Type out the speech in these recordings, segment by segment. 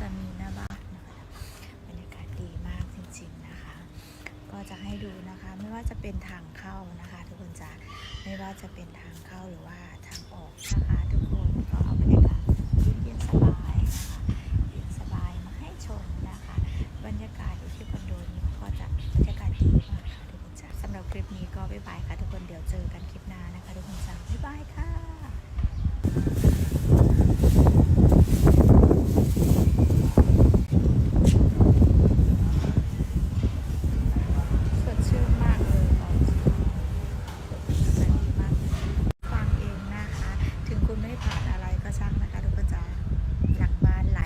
จะมีหน้าบ้านนะคะบรรยากาศดีมากจริงๆนะคะ ก็จะให้ดูนะคะไม่ว่าจะเป็นทางเข้านะคะ ทุกคนจะไม่ว่าจะเป็นทางเข้าหรือว่าทางออกนะคะทุกคนก็เอาบรรยากาศเย็นๆสบายนะคะเย็นสบายมาให้ชมนะคะ บรรยากาศอยู่ที่คอนโดนี้ก็จะบรรยากาศดีมากค่ะทุกคนจ้าสำหรับคลิปนี้ก็บ๊ายบายค่ะทุกคนเดี๋ยวเจอกันคลิปหน้านะคะ ทุกคนจ้าบ๊ายบายค่ะสดชื่นมากเลยตอนเช้าสดดีมากฟังเองนะคะ ถึงคุณไม่ผ่านอะไรก็ช่างนะคะ ทุกคนจ้าหลังบ้านไหล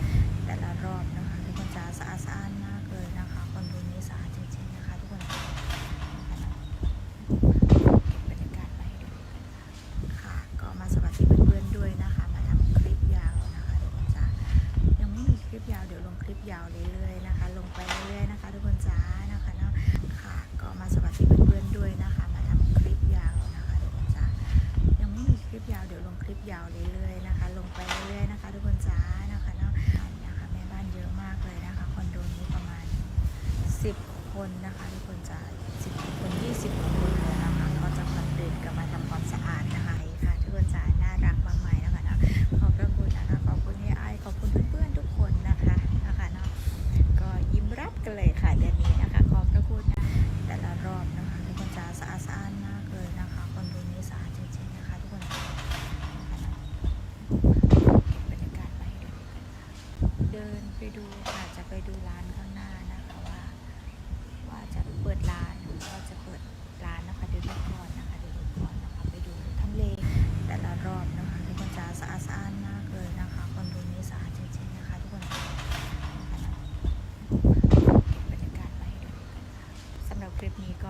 แต่ละรอบนะคะ ทุกคนจ้าสะอาดสะอ้านมากเลยนะคะคอนโดนี้สะอาดจริงๆนะคะ ทุกคนนะคะเนาะเก็บบรรยากาศมาให้ดูกันค่ะค่ะ ก็มาสวัสดีเพื่อนๆด้วยนะคะ มาทำคลิปยาวนะคะทุกคนจ้ายังไม่มีคลิปยาว เดี๋ยวลงคลิปยาวเรื่อยๆนะคะ ลงไปเรื่อยๆนะคะ ทุกคนจ้านะคะเนาะค่ะ ก็มาสวัสดีเพื่อนๆด้วยนะคะ มาทำคลิปยาวนะคะทุกคนจ้ายังไม่มีคลิปยาวเดี๋ยวลงคลิปยาวเรื่อยๆนะคะ ลงไปเรื่อยๆนะคะ ทุกคนจ้านะคะเนาะนะคะแม่บ้านเยอะมากเลยนะคะคอนโดนี้ประมาณ 10 คนนะคะ ทุกคนจ้า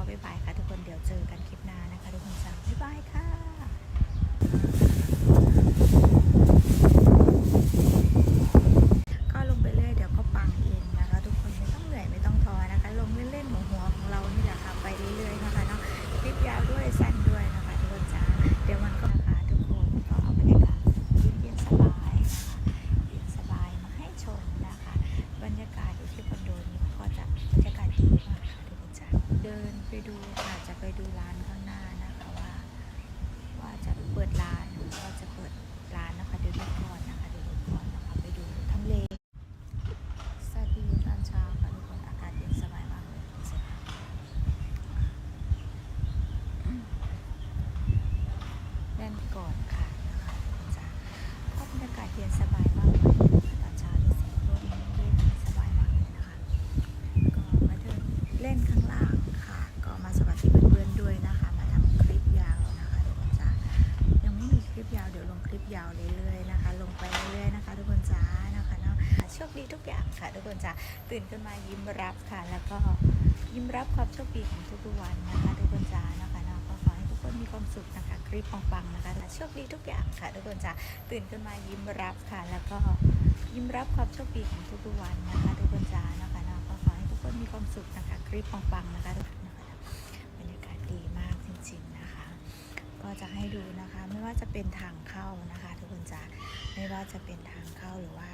บ๊ายบายค่ะทุกคนเดี๋ยวเจอกันคลิปหน้านะคะทุกคนจ้าบ๊ายบายค่ะก็ลงไปเรื่อยเดี๋ยวก็ปังเองนะคะ ทุกคนไม่ต้องเหนื่อยไม่ต้องท้อนะคะ ลงเล่นๆหัวหัวๆของเรานี่แหละค่ะไปเรื่อยๆนะคะเนาะคลิปยาวด้วยสั้นด้วยนะคะทุกคนจ้าเดี๋ยวมันก็นะคะทุกคนก็เอาบรรยากาศเย็นๆสบายนะคะเย็นสบายมาให้ชมนะคะ บรรยากาศอยู่ที่คอนโดนี้ก็จะบรรยากาศดีมากค่ะทุกคนจ้าเดิน ไปดูค่ะจะไปดูร้านข้างหน้านะคะว่า ว่าจะเปิดร้านว่าจะเปิดร้านนะคะเดี๋ยวดูก่อนนะคะเดี๋ยวดูก่อนนะคะไปดูทำเลสวัสดีตอนเช้าค่ะทุกคนอากาศเย็นสบายมากเลยดูสิคะอืมเล่นก่อนค่ะนะคะทุกคนจ้าก็บรรยากาศเย็นสบายมากเลยนะคะตอนเช้าดูสิร่มเย็นสบายมากเลยนะคะ ก็มาเดินเล่นข้างล่างค่ะ ก็มาสวัสดีเพื่อนๆด้วยนะคะ มาทำคลิปยาวนะคะทุกคนจ้ายังไม่มีคลิปยาวเดี๋ยวลงคลิปยาวเรื่อยๆนะคะ ลงไปเรื่อยๆนะคะ ทุกคนจ้านะคะเนาะโชค ดีทุกอย่างค่ะ ทุกคนจ้าตื่นขึ้นมายิ้มรับค่ะ แล้วก็ยิ้มรับความโชคดีของทุกๆวันนะคะ ทุกคนจ้านะคะเนาะก็ขอให้ทุกคนมีความสุขนะคะคลิปปังๆนะคะโชคดีทุกอย่างค่ะ ทุกคนจ้าตื่นขึ้นมายิ้มรับค่ะ แล้วก็ยิ้มรับความโชคดีของทุกๆวันนะคะ ทุกคนจ้านะคะเนาะก็ขอให้ทุกคนมีความสุขนะคะคลิปปังๆนะคะทุกคนนะคะบรรยากาศดีมากจริงๆนะคะ ก็จะให้ดูนะคะไม่ว่าจะเป็นทางเข้านะคะ ทุกคนจะไม่ว่าจะเป็นทางเข้าหรือว่า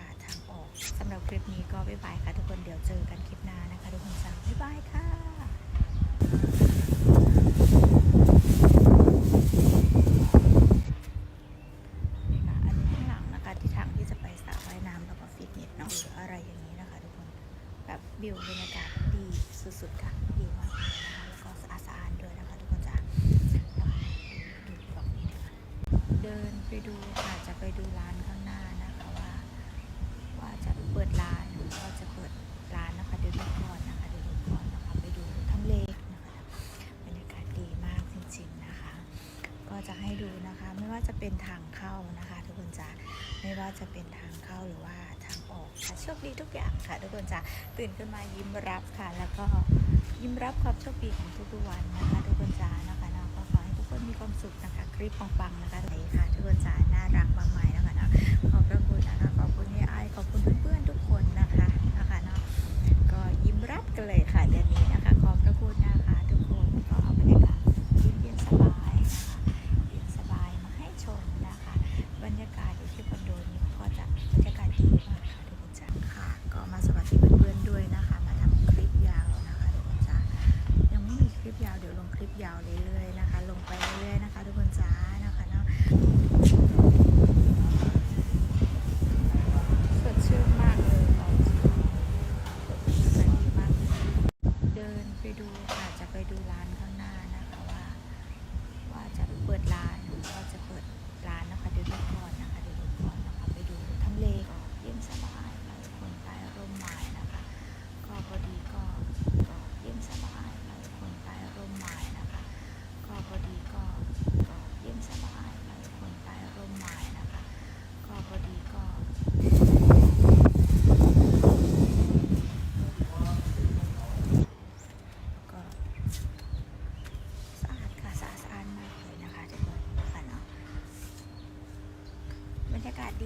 สำหรับคลิปนี้ก็บ๊ายบายค่ะทุกคนเดี๋ยวเจอกันคลิปหน้านะคะ ทุกคนจ้าบ๊ายบายค่ะนี่ค่ะอันนี้ข้างหลังนะคะที่ทางที่จะไปสระว่ายน้ำแล้วก็ฟิตเนสเนาะหรืออะไรอย่างนี้นะคะ ทุกคนแบบวิวบรรยากาศดีสุดๆค่ะดีมากเลยนะคะแล้วก็สะอาดสะอาดด้วยนะคะ ทุกคนจ้าดูฝั่งนี้นะคะ เดินไปดูค่ะจะไปดูร้านข้างหน้านะคะว่า ว่าจะเปิดร้านว่าจะเปิดร้านนะคะเดี๋ยวดูก่อนนะคะเดี๋ยวดูก่อนนะคะไปดูทำเลนะคะบรรยากาศดีมากจริงๆนะคะ ก็จะให้ดูนะคะ ไม่ว่าจะ เป็นทางเข้านะคะ ทุกคนจะไม่ว่าจะเป็นทางเข้าหรือว่าทางออกค่ะโชคดีทุกอย่างค่ะ ทุกคนจะตื่นขึ้นมายิ้มรับค่ะ แล้วก็ยิ้มรับความโชคดีของทุกๆวันนะคะ ทุกคนจะนะคะเนาะก็ขอให้ทุกคนมีความสุขนะคะคลิปปังๆนะคะไหนค่ะ ทุกคนจะน่ารักมากมายนะคะเนาะขอบพระคุณนะคะขอบคุณที่ไอายขอบคุณเพื่อนๆทุกคนนะคะนะคะเนาะก็ยิ้มรับกันเลยค่ะเดือนนี้นะคะ ขอบพระคุณนะคะ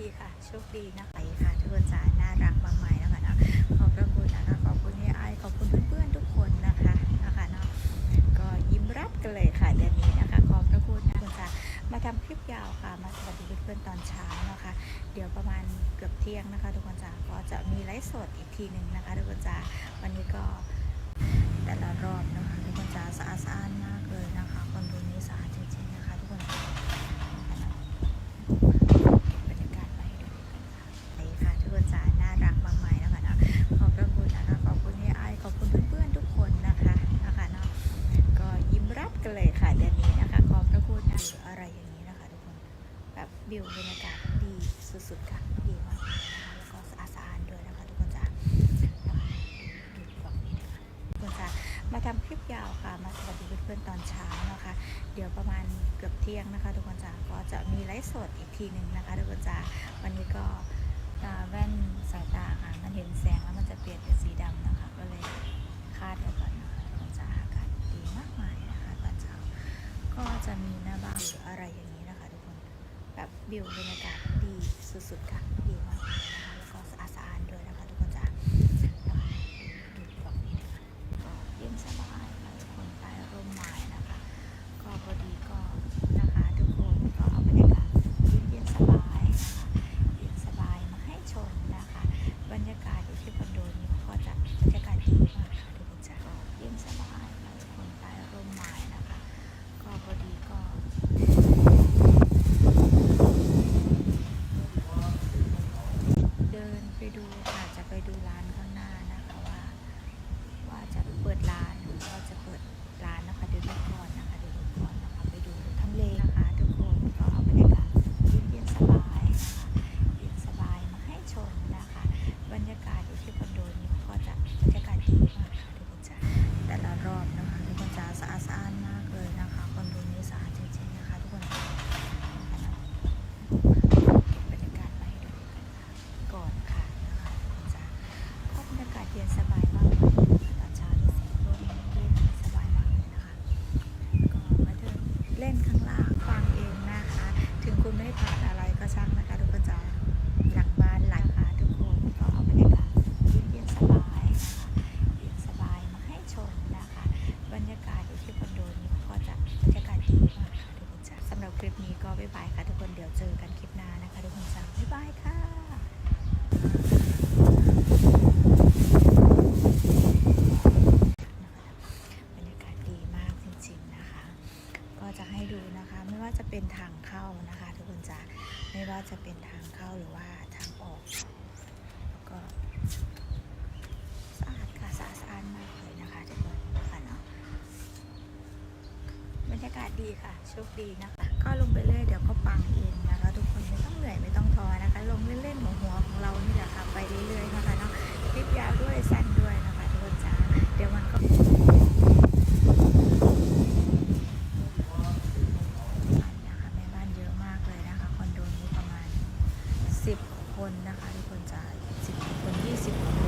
ีค่ะ โชคดีนะคะค่ะทุกคนจ๋าน่ารักมากมายนะคะเนาะขอบพระคุณนะคะขอบคุณไอขอบคุณเพื่อนๆทุกคนนะคะนะคะเนาะก็ยิ้มรับกันเลยค่ะเดือนนี้นะคะ ขอบพระคุณนะคุณจ๋ามาทำคลิปยาวค่ะ มาสวัสดีเพื่อนๆตอนเช้านะคะ เดี๋ยวประมาณเกือบเที่ยงนะคะทุกคนจ๋าก็จะมีไลฟ์สดอีกทีหนึ่งนะคะทุกคนจ๋าวันนี้ก็แต่ละรอบนะคะทุกคนจ๋าสะอาดสะอาดมากเลยนะคะคอนโดนี้สะอาดจริงๆนะคะทุกคน มาทำคลิปยาวค่ะ มาสวัสดีเพื่อนๆตอนเช้านะคะ เดี๋ยวประมาณเกือบเที่ยงนะคะ ทุกคนจ๋าก็จะมีไลฟ์สดอีกทีหนึ่งนะคะ ทุกคนจ๋าวันนี้ก็ตาแว่นสายตาค่ะ มันเห็นแสงแล้วมันจะเปลี่ยนเป็นสีดำนะคะ ก็เลยคาดไว้ก่อนนะคะทุกคนจ๋าอากาศดีมากมายนะคะตอนเช้าก็จะมีหน้าบ้านหรืออะไรอย่างนี้นะคะ ทุกคนแบบวิวบรรยากาศดีสุดๆค่ะดีมาก รยากาศดีค่ะ โชคดีนะคะ ก็ลงไปเรื่อยเดี๋ยวก็ปังเองนะคะ ทุกคนไม่ต้องเหนื่อยไม่ต้องท้อนะคะ ลงเล่นๆหัวหัวของเรานี่แหละค่ะ ไปเรื่อยๆนะคะเนาะคลิปยาวด้วยสั้นด้วยนะคะทุกคนจ้าเดี๋ยวมันก็คนนะคะทุกคนจะ10คน 20คน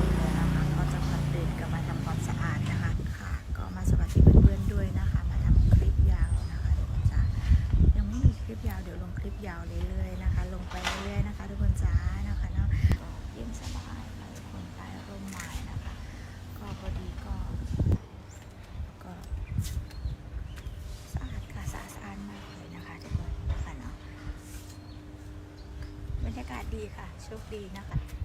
ีค่ะ โชคดีนะคะ